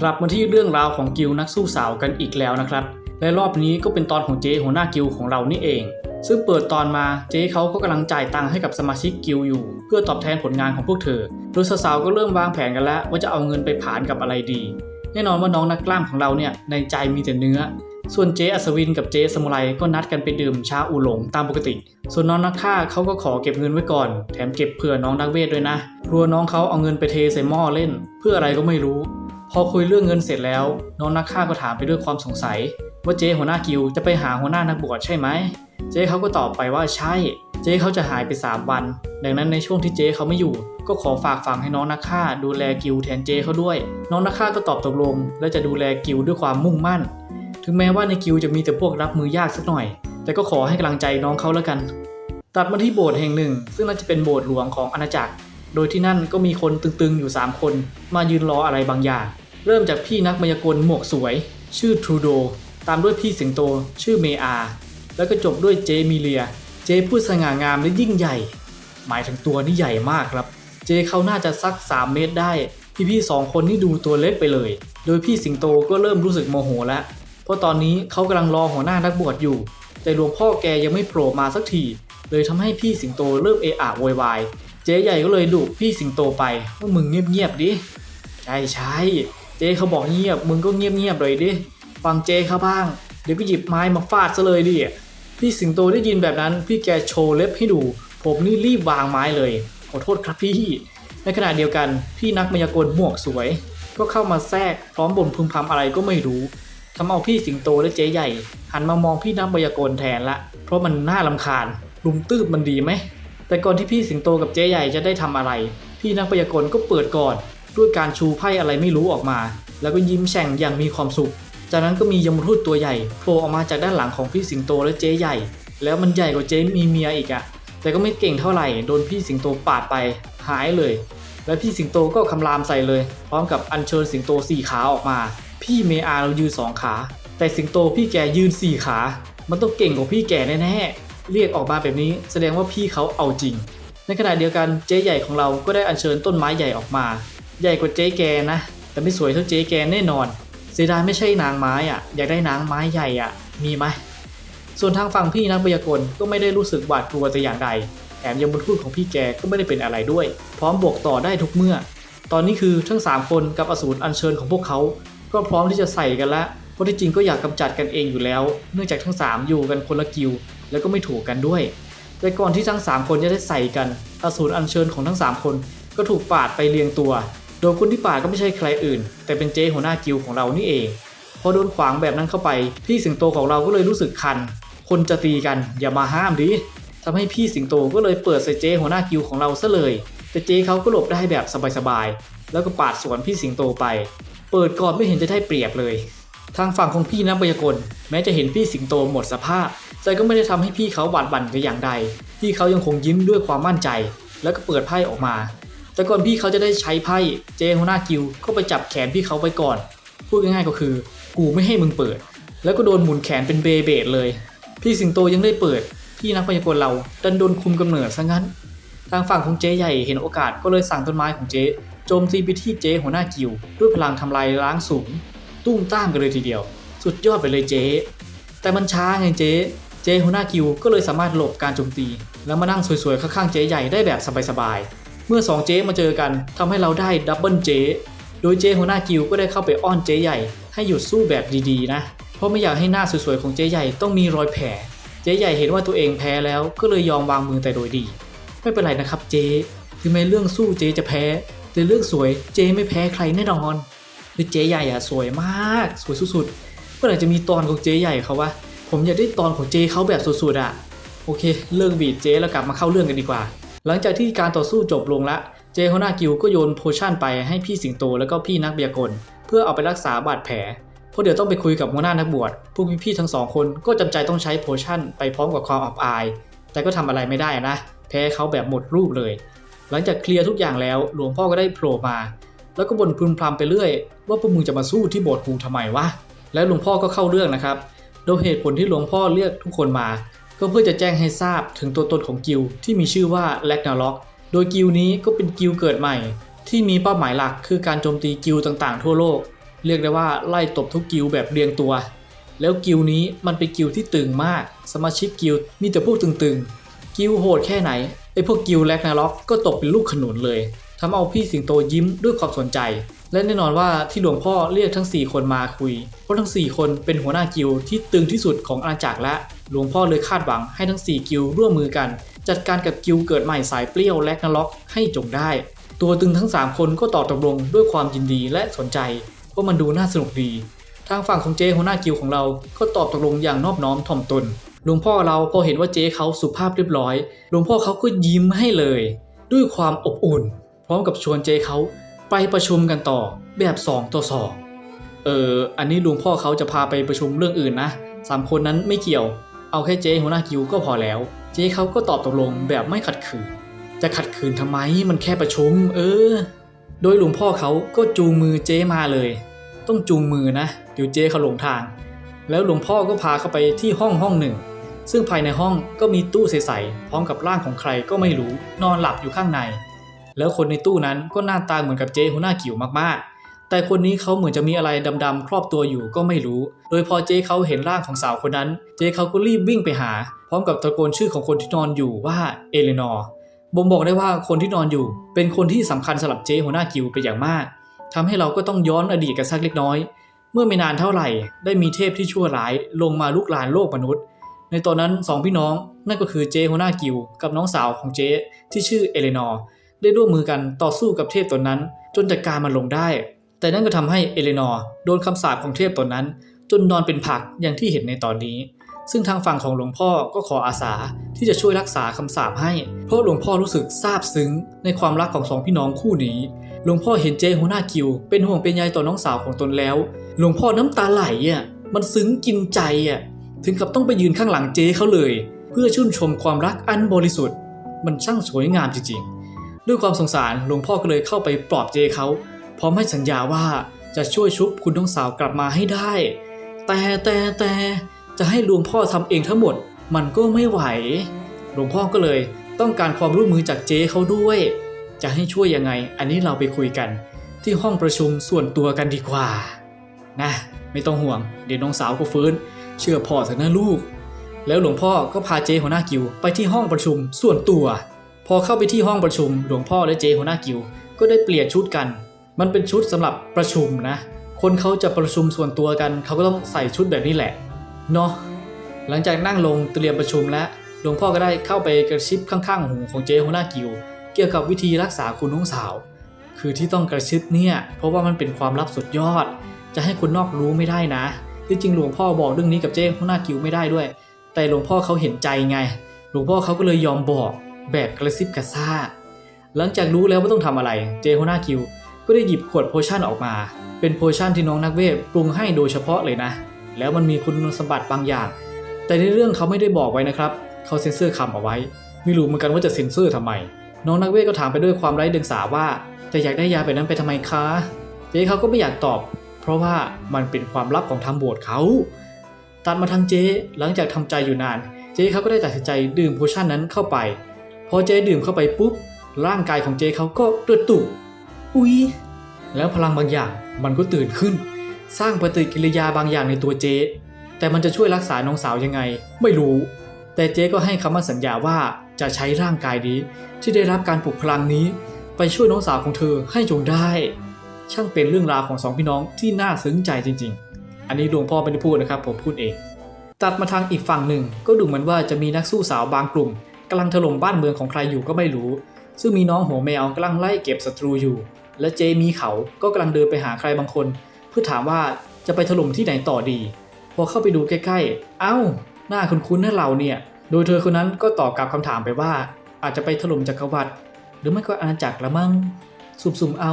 กลับมาที่เรื่องราวของกิลนักสู้สาวกันอีกแล้วนะครับ และรอบนี้ก็เป็นตอนของเจหัวหน้ากิลของเรานี่เอง ซึ่งเปิดตอนมาเจเขาก็กำลังจ่ายตังค์ให้กับสมาชิกกิลอยู่ เพื่อตอบแทนผลงานของพวกเธอ โดยสาวๆก็เริ่มวางแผนกันแล้ว ว่าจะเอาเงินไปผานกับอะไรดี แน่นอนว่าน้องนักกล้ามของเราเนี่ยในใจมีแต่เนื้อ ส่วนเจอัศวินกับเจสมุไรก็นัดกันไปดื่มชาอูหลงตามปกติ ส่วนน้องนักฆ่าเขาก็ขอเก็บเงินไว้ก่อน แถมเก็บเผื่อน้องนักเวทด้วยนะกลัวน้องเขาเอาเงินไปเทใส่หม้อเล่น เพื่ออะไรก็ไม่รู้ พอคุยเรื่องเงินเสร็จแล้ว น้องนักฆ่าก็ถามไปด้วยความสงสัย ว่าเจ๊หัวหน้ากิลจะไปหาหัวหน้านักบวชใช่ไหม เจ๊เขาก็ตอบไปว่าใช่ เจ๊เขาจะหายไป 3 วัน ดังนั้นในช่วงที่เจ๊เขาไม่อยู่ ก็ขอฝากฝังให้น้องนักฆ่าดูแลกิลแทนเจ๊เขาด้วย น้องนักฆ่าก็ตอบตกลง และจะดูแลกิลด้วยความมุ่งมั่น ถึงแม้ว่าในกิลจะมีแต่พวกรับมือยากสักหน่อย แต่ก็ขอให้กำลังใจน้องเขาแล้วกัน ตัดมาที่โบสถ์แห่งหนึ่ง ซึ่งน่าจะเป็นโบสถ์หลวงของอาณาจักร โดยที่นั่นก็มีคนตึงๆอยู่ 3 คน มายืนรออะไรบางอย่าง เริ่มจากพี่นักมายากลหมวกสวย ชื่อทรูโด ตามด้วยพี่สิงโต ชื่อเมอา แล้วก็จบด้วยเจมิเลีย เจพูดสง่างามและยิ่งใหญ่ หมายถึงตัวนี่ใหญ่มากครับ เจเขาน่าจะสัก 3 เมตรได้ พี่ๆสองคนนี่ดูตัวเล็กไปเลย โดยพี่สิงโตก็เริ่มรู้สึกโมโหแล้ว เพราะตอนนี้เขากำลังรอหัวหน้านักบวชอยู่ แต่หลวงพ่อแกยังไม่โผล่มาสักทีเลยทำให้พี่สิงโตเริ่มเอะอะโวยวาย เจ๊ใหญ่ก็เลยดุพี่สิงโตไปว่ามึงเงียบๆดิ ใช่ใช่ เจเขาบอกเงียบ มึงก็เงียบๆเลยดิ ฟังเจเขาบ้าง เดี๋ยวก็หยิบไม้มาฟาดซะเลยดิ พี่สิงโตได้ยินแบบนั้น พี่แกโชว์เล็บให้ดู ผมนี่รีบวางไม้เลย ขอโทษครับพี่ ในขณะเดียวกัน พี่นักมายากลหมวกสวย ก็เข้ามาแทรกพร้อมบ่นพึมพำอะไรก็ไม่รู้ทำเอาพี่สิงโตและเจ๊ใหญ่ หันมามองพี่นักมายากลแทนละ เพราะมันน่าลำคาญ ลุมตืบมันดีไหม แต่ก่อนที่พี่สิงโตกับเจ๊ใหญ่จะได้ทำอะไร พี่นักพยากลก็เปิดก่อน ด้วยการชูไพ่อะไรไม่รู้ออกมา แล้วก็ยิ้มแฉ่งอย่างมีความสุข จากนั้นก็มียมทูตตัวใหญ่โผล่ออกมาจากด้านหลังของพี่สิงโตและเจ๊ใหญ่ แล้วมันใหญ่กว่าเจ๊มีเมียอีกอะแต่ก็ไม่เก่งเท่าไหร่โดนพี่สิงโตปาดไปหายเลย และพี่สิงโตก็คำรามใส่เลย พร้อมกับอัญเชิญสิงโตสี่ขาออกมา พี่เมอาเรายืนสองขา แต่สิงโตพี่แกยืนสี่ขา มันต้องเก่งกว่าพี่แกแน่ๆเรียกออกมาแบบนี้แสดงว่าพี่เขาเอาจริง ในขณะเดียวกันเจ๊ใหญ่ของเราก็ได้อัญเชิญต้นไม้ใหญ่ออกมา ใหญ่กว่าเจ๊แกนะ แต่ไม่สวยเท่าเจ๊แกแน่นอน เสียดายไม่ใช่นางไม้อะ อยากได้นางไม้ใหญ่อะ มีไหมส่วนทางฝั่งพี่นักพยากลก็ไม่ได้รู้สึกหวาดกลัวแต่อย่างใด แถมยมทูตของพี่แกก็ไม่ได้เป็นอะไรด้วย พร้อมบวกต่อได้ทุกเมื่อ ตอนนี้คือทั้ง 3 คนกับอสูรอัญเชิญของพวกเขา ก็พร้อมที่จะใส่กันละเพราะที่จริงก็อยากกำจัดกันเองอยู่แล้ว เนื่องจากทั้ง 3 อยู่กันคนละกิลด์แล้วก็ไม่ถูกกันด้วย แต่ก่อนที่ทั้ง 3 คนจะได้ใส่กัน อสูรอัญเชิญของทั้ง 3 คน ก็ถูกปาดไปเรียงตัว ยคนที่ป่าก็ไม่ใช่ใครอื่น แต่เป็นเจ๊หัวหน้ากิลของเรานี่เอง พอโดนขวางแบบนั้นเข้าไป พี่สิงโตของเราก็เลยรู้สึกคัน คนจะตีกันอย่ามาห้ามดิทำให้พี่สิงโตก็เลยเปิดใส่เจ๊หัวหน้ากิลของเราซะเลย แต่เจ๊เขาก็หลบได้แบบสบายๆ แล้วก็ปาดสวนพี่สิงโตไป เปิดก่อนไม่เห็นจะได้เปรียบเลย ทางฝั่งของพี่นักพยากลแม้จะเห็นพี่สิงโตหมดสภาพ แต่ก็ไม่ได้ทำให้พี่เขาหวาดหวั่นแต่อย่างใด พี่เขายังคงยิ้มด้วยความมั่นใจ แล้วก็เปิดไพ่ออกมา แต่ก่อนพี่เขาจะได้ใช้ไพ่เจหัวหน้ากิลก็ไปจับแขนพี่เขาไปก่อน พูดง่ายๆก็คือ กูไม่ให้มึงเปิด แล้วก็โดนหมุนแขนเป็นเบเบดเลย พี่สิงโตยังได้เปิด พี่นักพยากลเราดันโดนคุมกำเนิดซะงั้น ทางฝั่งของเจใหญ่เห็นโอกาสก็เลยสั่งต้นไม้ของเจโจมตีไปที่เจหัวหน้ากิลด์ด้วยพลังทำลายล้างสูง ตุ้มต้ามกันเลยทีเดียว สุดยอดไปเลยเจแต่มันช้าไงเจเจหัวหน้ากิลด์ก็เลยสามารถหลบการโจมตี แล้วมานั่งสวยๆข้างๆเจใหญ่ได้แบบสบายๆ เมื่อสองเจ๊มาเจอกันทำให้เราได้ดับเบิลเจ๊โดยเจ๊หัวหน้ากิลก็ได้เข้าไปอ้อนเจ๊ใหญ่ให้หยุดสู้แบบดีๆนะ เพราะไม่อยากให้หน้าสวยๆของเจ๊ใหญ่ต้องมีรอยแผล เจ๊ใหญ่เห็นว่าตัวเองแพ้แล้วก็เลยยอมวางมือแต่โดยดี ไม่เป็นไรนะครับเจ๊ถึงแม้เรื่องสู้เจ๊จะแพ้ แต่เรื่องสวยเจ๊ไม่แพ้ใครแน่นอนคือเจ๊ใหญ่อะสวยมาก สวยสุดๆเมื่อไหร่จะมีตอนของเจ๊ใหญ่เขาวะผมอยากได้ตอนของเจ๊เขาแบบสุดๆอะโอเคเลิกบีดเจ๊แล้วกลับมาเข้าเรื่องกันดีกว่า หลังจากที่การต่อสู้จบลงละเจหัวหน้ากิลก็โยนโพชั่นไปให้พี่สิงโตแล้วก็พี่นักเบียกล เพื่อเอาไปรักษาบาดแผลเพราะเดี๋ยวต้องไปคุยกับหัวหน้านักบวชพวกพี่ๆทั้งสองคนก็จำใจต้องใช้โพชั่นไปพร้อมกับความอับอาย แต่ก็ทำอะไรไม่ได้นะ แพ้เขาแบบหมดรูปเลย หลังจากเคลียร์ทุกอย่างแล้วหลวงพ่อก็ได้โผล่มา แล้วก็บ่นพึมพำไปเรื่อย ว่าพวกมึงจะมาสู้ที่โบสถ์กูทำไมวะแล้วหลวงพ่อก็เข้าเรื่องนะครับโดยเหตุผลที่หลวงพ่อเรียกทุกคนมา ก็เพื่อจะแจ้งให้ทราบถึงตัวตนของกิลที่มีชื่อว่าแลกนาล็อกโดยกิลนี้ก็เป็นกิลเกิดใหม่ ที่มีเป้าหมายหลักคือการโจมตีกิลต่างๆ ทั่วโลก เรียกได้ว่าไล่ตบทุกกิลแบบเรียงตัว แล้วกิลนี้มันเป็นกิลที่ตึงมาก สมาชิกกิลมีแต่พวกตึงๆ กิลโหดแค่ไหนไอพวกกิลแลกนาล็อกก็ตกเป็นลูกขนุนเลยทำเอาพี่สิงโตยิ้มด้วยความสนใจ และแน่นอนว่าที่หลวงพ่อเรียกทั้ง 4 คนมาคุย เพราะทั้ง 4 คนเป็นหัวหน้ากิลที่ตึงที่สุดของอาณาจักรและ หลวงพ่อเลยคาดหวังให้ทั้ง 4 กิลร่วมมือกัน จัดการกับกิลเกิดใหม่สายเปรี้ยวแลกนล็อกให้จงได้ ตัวตึงทั้ง 3 คนก็ตอบตกลงด้วยความยินดีและสนใจเพราะมันดูน่าสนุกดี ทางฝั่งของเจหัวหน้ากิลของเรา ก็ตอบตกลงอย่างนอบน้อมถ่อมตน หลวงพ่อเราพอเห็นว่าเจเขาสุภาพเรียบร้อย หลวงพ่อเขาก็ยิ้มให้เลย ด้วยความอบอุ่น พร้อมกับชวนเจเขา ไปประชุมกันต่อแบบ2ต่อ2เอออันนี้ลวงพ่อเขาจะพาไปประชุมเรื่องอื่นนะสามคนนั้นไม่เกี่ยว เอาแค่เจ๊หัวหน้ากิลด์ก็พอแล้ว เจ๊เขาก็ตอบตกลงแบบไม่ขัดขืน จะขัดขืนทำไมมันแค่ประชุม เออ โดยหลวงพ่อเขาก็จูงมือเจ๊มาเลย ต้องจูงมือนะเดี๋ยวเจ๊เขาหลงทาง แล้วหลวงพ่อก็พาเข้าไปที่ห้องห้องหนึ่ง ซึ่งภายในห้องก็มีตู้ใสๆพร้อมกับร่างของใครก็ไม่รู้นอนหลับอยู่ข้างใน แล้วคนในตู้นั้นก็หน้าตาเหมือนกับเจ๊หัวหน้ากิวมากๆ แต่คนนี้เขาเหมือนจะมีอะไรดำๆครอบตัวอยู่ก็ไม่รู้ โดยพอเจ๊เขาเห็นร่างของสาวคนนั้น เจ๊เขาก็รีบวิ่งไปหา พร้อมกับตะโกนชื่อของคนที่นอนอยู่ว่าเอเลนอร์บ่งบอกได้ว่าคนที่นอนอยู่ เป็นคนที่สำคัญสำหรับเจ๊หัวหน้ากิวเป็นอย่างมากทำให้เราก็ต้องย้อนอดีตกันสักเล็กน้อย เมื่อไม่นานเท่าไหร่ ได้มีเทพที่ชั่วร้ายลงมาลุกลานโลกมนุษย์ ในตอนนั้นสองพี่น้องนั่นก็คือเจหัวหน้ากิวกับน้องสาวของเจที่ชื่อเอเลนอร์ ได้ร่วมมือกันต่อสู้กับเทพตนนั้น จนจัดการมันลงได้ แต่นั่นก็ทำให้เอเลนอร์โดนคำสาปของเทพตนนั้น จนนอนเป็นผักอย่างที่เห็นในตอนนี้ ซึ่งทางฝั่งของหลวงพ่อก็ขออาสาที่จะช่วยรักษาคำสาปให้ เพราะหลวงพ่อรู้สึกซาบซึ้งในความรักของสองพี่น้องคู่นี้หลวงพ่อเห็นเจหัวหน้ากิว เป็นห่วงเป็นใยต่อน้องสาวของตนแล้ว หลวงพ่อน้ำตาไหลอะมันซึ้งกินใจอะถึงกับต้องไปยืนข้างหลังเจเขาเลย เพื่อชื่นชมความรักอันบริสุทธิ์ มันช่างสวยงามจริงๆ ด้วยความสงสารหลวงพ่อก็เลยเข้าไปปลอบเจเขาพร้อมให้สัญญาว่าจะช่วยชุบคุณน้องสาวกลับมาให้ได้ แต่แต่แต่จะให้หลวงพ่อทำเองทั้งหมดมันก็ไม่ไหว หลวงพ่อก็เลยต้องการความร่วมมือจากเจเขาด้วย จะให้ช่วยยังไง อันนี้เราไปคุยกัน ที่ห้องประชุมส่วนตัวกันดีกว่า นะ ไม่ต้องห่วง เดี๋ยวน้องสาวก็ฟื้น เชื่อพ่อเถอะนะลูก แล้วหลวงพ่อก็พาเจหัวหน้ากิวไปที่ห้องประชุมส่วนตัว พอเข้าไปที่ห้องประชุมหลวงพ่อและเจหัวหน้ากิว ก็ได้เปลี่ยนชุดกัน มันเป็นชุดสำหรับประชุมนะ คนเขาจะประชุมส่วนตัวกัน เขาก็ต้องใส่ชุดแบบนี้แหละ เนาะ หลังจากนั่งลงเตรียมประชุมแล้ว หลวงพ่อก็ได้เข้าไปกระชิบข้างๆหูของเจหัวหน้ากิว เกี่ยวกับวิธีรักษาคุณน้องสาว คือที่ต้องกระชิบเนี่ย เพราะว่ามันเป็นความลับสุดยอด จะให้คนนอกรู้ไม่ได้นะ ที่จริงหลวงพ่อบอกเรื่องนี้กับเจ้หัวหน้ากิวไม่ได้ด้วย แต่หลวงพ่อเขาเห็นใจไง หลวงพ่อเขาก็เลยยอมบอก แบบกระซิบกระซาบหลังจากรู้แล้วว่าต้องทำอะไร เจหัวหน้ากิว ก็ได้หยิบขวดโพชั่นออกมา เป็นโพชั่นที่น้องนักเวทปรุงให้โดยเฉพาะเลยนะ แล้วมันมีคุณสมบัติบางอย่าง แต่ในเรื่องเขาไม่ได้บอกไว้นะครับ เขาเซ็นเซอร์คำเอาไว้ ไม่รู้เหมือนกันว่าจะเซ็นเซอร์ทำไม น้องนักเวทก็ถามไปด้วยความไร้เดียงสาว่า จะอยากได้ยาแบบนั้นไปทำไมคะ เจเขาก็ไม่อยากตอบ เพราะว่ามันเป็นความลับของทางโบสถ์เขาตัดมาทางเจ หลังจากทำใจอยู่นาน เจเขาก็ได้ตัดสินใจดื่มโพชั่นนั้นเข้าไป พอเจ๊ดื่มเข้าไปปุ๊บ ร่างกายของเจ๊เขาก็กระตุก อุ๊ย แล้วพลังบางอย่างมันก็ตื่นขึ้น สร้างปฏิกิริยาบางอย่างในตัวเจ๊แต่มันจะช่วยรักษาน้องสาวยังไง ไม่รู้ แต่เจ๊ก็ให้คำมั่นสัญญาว่าจะใช้ร่างกายนี้ที่ได้รับการปลุกพลังนี้ ไปช่วยน้องสาวของเธอให้จงได้ ช่างเป็นเรื่องราวของสองพี่น้องที่น่าซึ้งใจจริง ๆ อันนี้หลวงพ่อไม่ได้พูดนะครับ ผมพูดเอง ตัดมาทางอีกฝั่งหนึ่งก็ดูเหมือนว่าจะมีนักสู้สาวบางกลุ่ม กำลังถล่มบ้านเมืองของใครอยู่ก็ไม่รู้ ซึ่งมีน้องหัวแมวกำลังไล่เก็บศัตรูอยู่ และเจมีเขาก็กำลังเดินไปหาใครบางคน เพื่อถามว่าจะไปถล่มที่ไหนต่อดี พอเข้าไปดูใกล้ๆ เอ้า หน้าคุ้นๆนะเราเนี่ย โดยเธอคนนั้นก็ตอบกลับคำถามไปว่า อาจจะไปถล่มจักรวรรดิหรือไม่ก็อาณาจักรละมั่งสุ่มๆเอา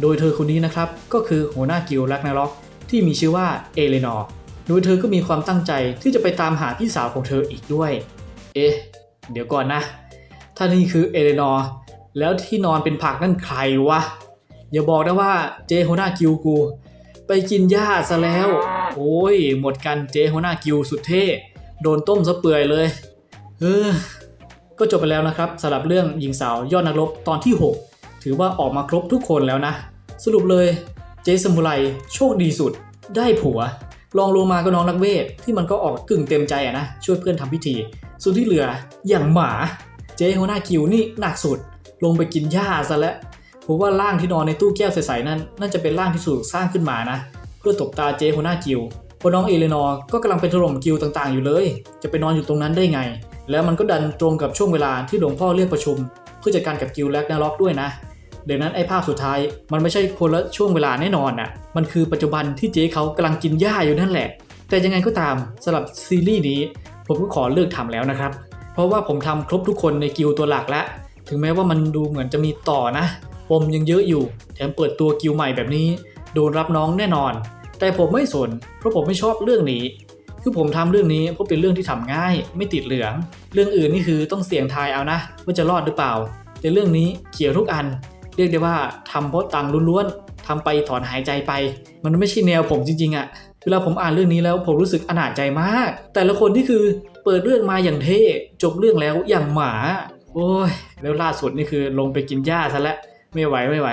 โดยเธอคนนี้นะครับก็คือหัวหน้ากิลด์แรกนาร็อกที่มีชื่อว่าเอเลนอร์โดยเธอก็มีความตั้งใจที่จะไปตามหาพี่สาวของเธออีกด้วย เอ๊ะ เดี๋ยวก่อนนะ ถ้านี่คือเอเลนอร์แล้วที่นอนเป็นผักนั่นใครวะ อย่าบอกนะว่าเจหัวหน้ากิลด์กู ไปกินหญ้าซะแล้ว โอ้ย หมดกันเจหัวหน้ากิลด์สุดเท่ โดนต้มซะเปื่อยเลย เออ ก็จบไปแล้วนะครับสำหรับเรื่องหญิงสาวยอดนักรบตอนที่ 6 ถือว่าออกมาครบทุกคนแล้วนะ สรุปเลยเจสมุไรโชคดีสุด ได้ผัวลองลงมาก็น้องนักเวทที่มันก็ออกกึ่งเต็มใจอะนะช่วยเพื่อนทำพิธี ส่วนที่เหลืออย่างหมาเจ๊หัวหน้าคิวนี่หนักสุด ลงไปกินหญ้าซะแล้วผมว่าร่างที่นอนในตู้แก้วใสๆนั่นน่าจะเป็นร่างที่ถูกสร้างขึ้นมานะ เพื่อตบตาเจ๊หัวหน้ากิวเพราะน้องเอเลนอร์ก็กำลังไปถล่มกิวต่างๆอยู่เลย จะไปนอนอยู่ตรงนั้นได้ไง แล้วมันก็ดันตรงกับช่วงเวลาที่หลวงพ่อเรียกประชุม เพื่อจัดการกับกิวแลกนาล็อกด้วยนะ เดี๋ยวนั้นไอ้ภาพสุดท้ายมันไม่ใช่คนละช่วงเวลาแน่นอนน่ะ มันคือปัจจุบันที่เจ๊เขากำลังกินหญ้าอยู่นั่นแหละ แต่ยังไงก็ตามสำหรับซีรีส์นี้ ผมก็ขอเลิกทำแล้วนะครับ เพราะว่าผมทำครบทุกคนในกิลตัวหลักแล้ว ถึงแม้ว่ามันดูเหมือนจะมีต่อนะ ปมยังเยอะอยู่ แถมเปิดตัวกิลใหม่แบบนี้ โดนรับน้องแน่นอน แต่ผมไม่สน เพราะผมไม่ชอบเรื่องนี้ คือผมทำเรื่องนี้เพราะเป็นเรื่องที่ทำง่าย ไม่ติดเหลือง เรื่องอื่นนี่คือต้องเสี่ยงทายเอานะ ว่าจะรอดหรือเปล่า แต่เรื่องนี้เขียวทุกอัน เรียกได้ว่าทำเพราะตังล้วนๆทำไปถอนหายใจไป มันไม่ใช่แนวผมจริงๆอะ เวลาผมอ่านเรื่องนี้แล้วผมรู้สึกอนาจใจมาก แต่ละคนนี่คือเปิดเรื่องมาอย่างเท่จบเรื่องแล้วอย่างหมา โอ้ยแล้วล่าสุดนี่คือลงไปกินหญ้าซะแล้วไม่ไหวไม่ไหว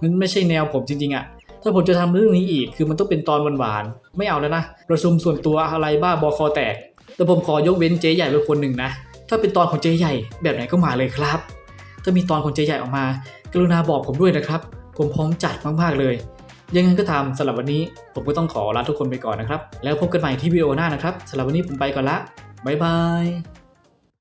มันไม่ใช่แนวผมจริงๆอะถ้าผมจะทำเรื่องนี้อีกคือมันต้องเป็นตอนหวานๆไม่เอาแล้วนะประชุมส่วนตัวอะไรบ้าบอคอแตก แต่ผมขอยกเว้นเจ๊ใหญ่ไว้คนหนึ่งนะ ถ้าเป็นตอนของเจ๊ใหญ่แบบไหนก็มาเลยครับ ถ้ามีตอนของเจ๊ใหญ่ออกมา กรุณาบอกผมด้วยนะครับ ผมพร้อมจัดมากๆเลย ยังไงก็ตามสำหรับวันนี้ผมก็ต้องขอลาทุกคนไปก่อนนะครับ แล้วพบกันใหม่ที่วิดีโอหน้านะครับสำหรับวันนี้ผมไปก่อนละบ๊ายบาย